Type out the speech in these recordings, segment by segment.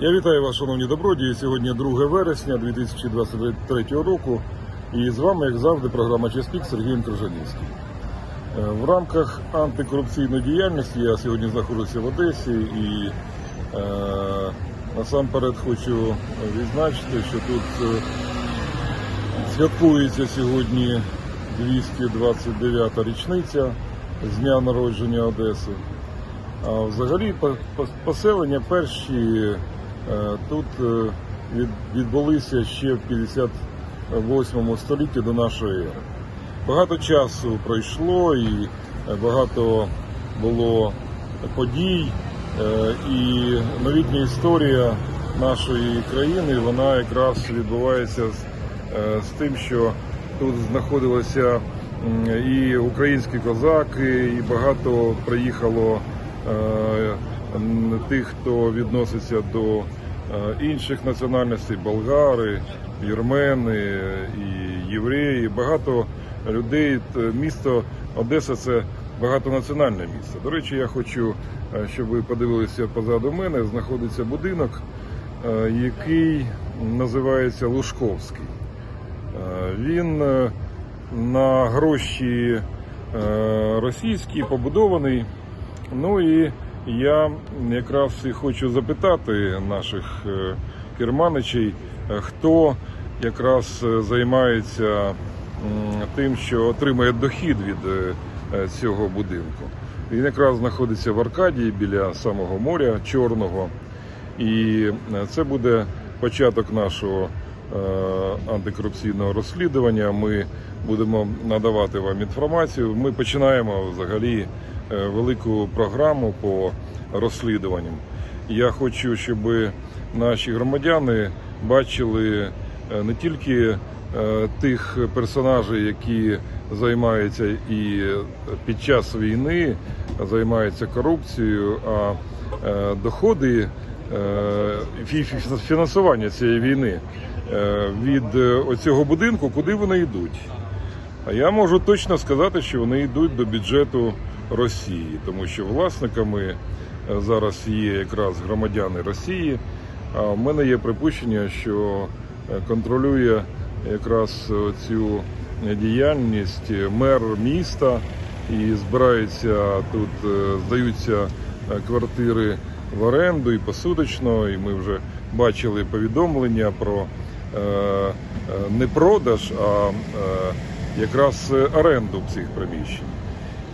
Я вітаю вас, шановні добродії. Сьогодні 2 вересня 2023 року. І з вами, як завжди, програма Чеспік Сергій Крижанівський. Е, В рамках антикорупційної діяльності я сьогодні знаходжуся в Одесі і е, насамперед хочу відзначити, що тут е, святкується сьогодні 229-та річниця з дня народження Одеси. А взагалі по- по- поселення перші тут е, відбулися ще в 58 столітті до нашої ери. Багато часу пройшло і е, багато було подій, е, і новітня історія нашої країни вона якраз відбувається з, е, тим, що тут знаходилися і українські козаки, і багато приїхало е, тих, хто відноситься до е, інших національностей, болгари, вірмени і євреї. Багато людей. Місто Одеса це багатонаціональне місто. До речі, я хочу, е, щоб ви подивилися позаду мене. Знаходиться будинок, е, який називається Лужковський. Е, Він е, на гроші е, російські побудований. Ну і я якраз і хочу запитати наших е, керманичей, е, хто якраз е, займається тим, що отримує дохід від цього будинку. Він якраз знаходиться в Аркадії біля самого моря Чорного. І це буде початок нашого антикорупційного розслідування. Ми будемо надавати вам інформацію. Ми починаємо взагалі велику програму по розслідуванням. Я хочу, щоб наші громадяни бачили е, не тільки е, тих персонажей, які займаються і під час війни займаються корупцією, а е, доходи е, фі- фі- фінансування цієї війни е, від е, оцього будинку, куди вони йдуть. А я можу точно сказати, що вони йдуть до бюджету Росії, тому що власниками е, зараз є якраз громадяни Росії. А в мене є припущення, що е, контролює якраз цю діяльність мер міста і збираються тут, е, здаються е, квартири в оренду і посудочно. І ми вже бачили повідомлення про е, е, не продаж, а е, якраз е, оренду цих приміщень.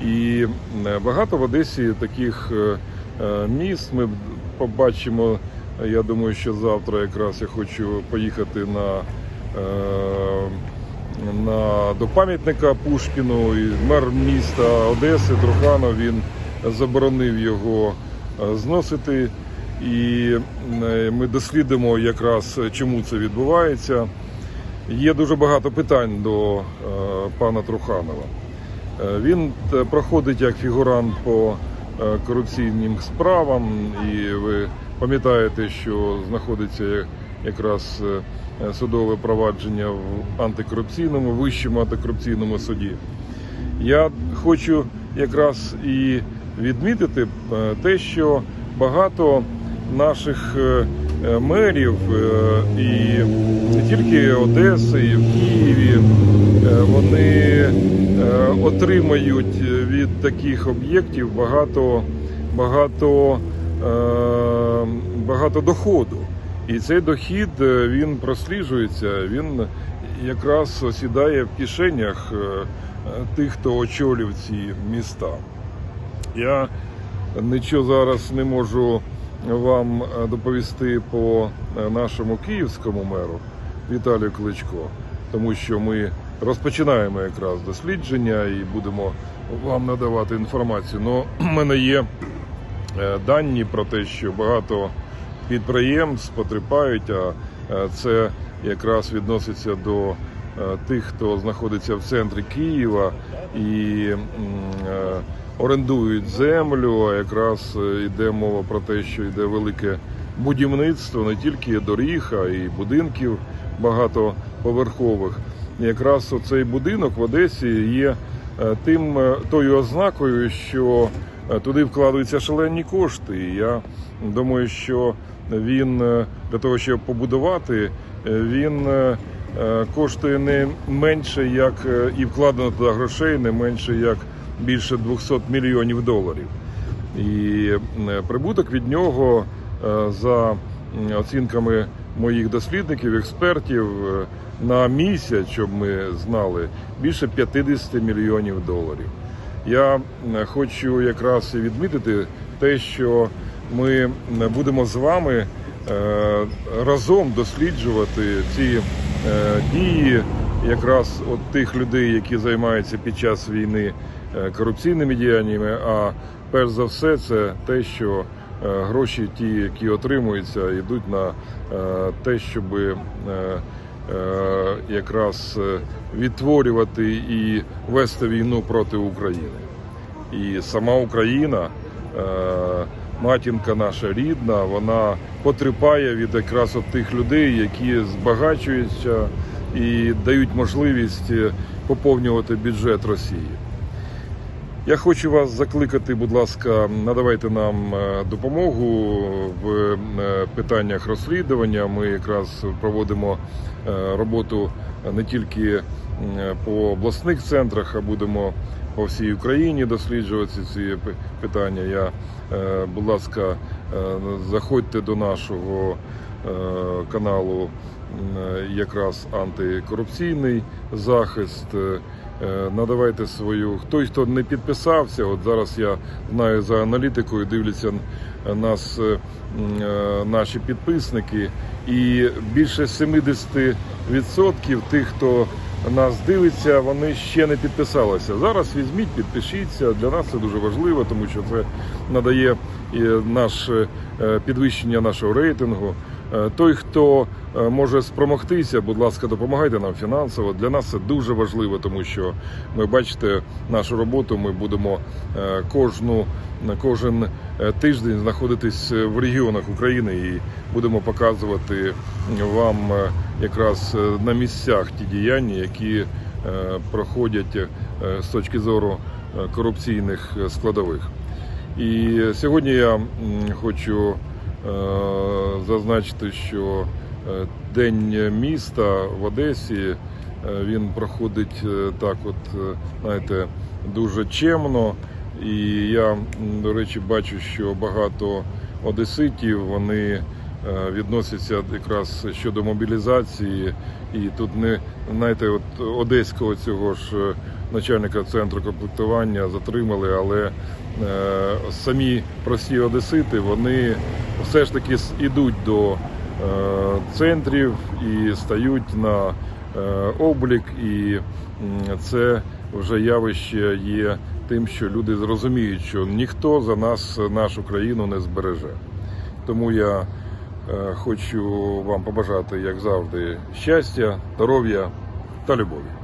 І е, багато в Одесі таких е, міст. Ми побачимо. Я думаю, що завтра якраз я хочу поїхати на, на до пам'ятника Пушкіну. І мер міста Одеси Труханов він заборонив його зносити. І ми дослідимо якраз чому це відбувається. Є дуже багато питань до е, пана Труханова. Е, Він е, проходить як фігурант по корупційним справам, і ви пам'ятаєте, що знаходиться якраз судове провадження в антикорупційному, вищому антикорупційному суді. Я хочу якраз і відмітити те, що багато наших мерів е, і не тільки Одеси, і в Києві е, вони е, отримають від таких об'єктів багато, багато, е, багато доходу. І цей дохід е, він просліджується, він якраз осідає в кишенях е, е, тих, хто очолює ці міста. Я нічого зараз не можу вам е, доповісти по е, нашому київському меру Віталію Кличко, тому що ми розпочинаємо якраз дослідження і будемо вам надавати інформацію. Ну, в мене є е, дані про те, що багато підприємств потерпають, а це якраз відноситься до тих, хто знаходиться в центрі Києва і орендують землю. А якраз е, йде мова про те, що йде велике будівництво не тільки доріг, а й будинків багатоповерхових. І Якраз оцей будинок в Одесі є е, тим е, тою ознакою, що е, туди вкладаються шалені кошти. І я думаю, що він е, для того, щоб побудувати, е, він е, е, коштує не менше, як е, і вкладено туди грошей, не менше як більше 200 мільйонів доларів. І прибуток від нього е, за оцінками моїх дослідників, експертів е, на місяць, щоб ми знали, більше 50 мільйонів доларів. Я хочу якраз відмітити те, що ми будемо з вами е, разом досліджувати ці дії якраз от тих людей, які займаються під час війни е, корупційними діяннями. А перш за все, це те, що е, гроші, ті, які отримуються, йдуть на е, те, щоб якраз відтворювати і вести війну проти України. І сама Україна, матінка наша рідна, вона потерпає від якраз от тих людей, які збагачуються і дають можливість е, поповнювати бюджет Росії. Я хочу вас закликати, будь ласка, надавайте нам е, допомогу в е, питаннях розслідування. Ми якраз проводимо роботу не тільки по обласних центрах, а будемо по всій Україні досліджувати ці питання. Я, будь ласка, заходьте до нашого каналу якраз антикорупційний захист. Е, Е, Надавайте свою. Хтось, хто не підписався, от зараз я знаю за аналітикою, дивляться нас е, наші підписники, і більше 70% тих, хто нас дивиться, вони ще не підписалися. Зараз візьміть, підпишіться. Для нас це дуже важливо, тому що це надає і наш е, підвищення нашого рейтингу. Е, Той, хто е, може спромогтися, будь ласка, допомагайте нам фінансово. Для нас це дуже важливо, тому що ми бачите нашу роботу. Ми будемо кожну кожен тиждень знаходитись в регіонах України і будемо показувати вам якраз на місцях ті діяння, які проходять з точки зору корупційних складових. І сьогодні я хочу е, зазначити, що е, День міста в Одесі е, він проходить так, от знаєте, дуже чемно. І я, до речі, бачу, що багато одеситів вони відносяться якраз щодо мобілізації. І тут не знаєте, от одеського цього ж начальника центру комплектування затримали, але е, самі прості одесити вони все ж таки ідуть до е, центрів і стають на е, облік, і це вже явище є тим, що люди зрозуміють, що ніхто за нас нашу країну не збереже. Тому я хочу вам побажати, як завжди, щастя, здоров'я та любові.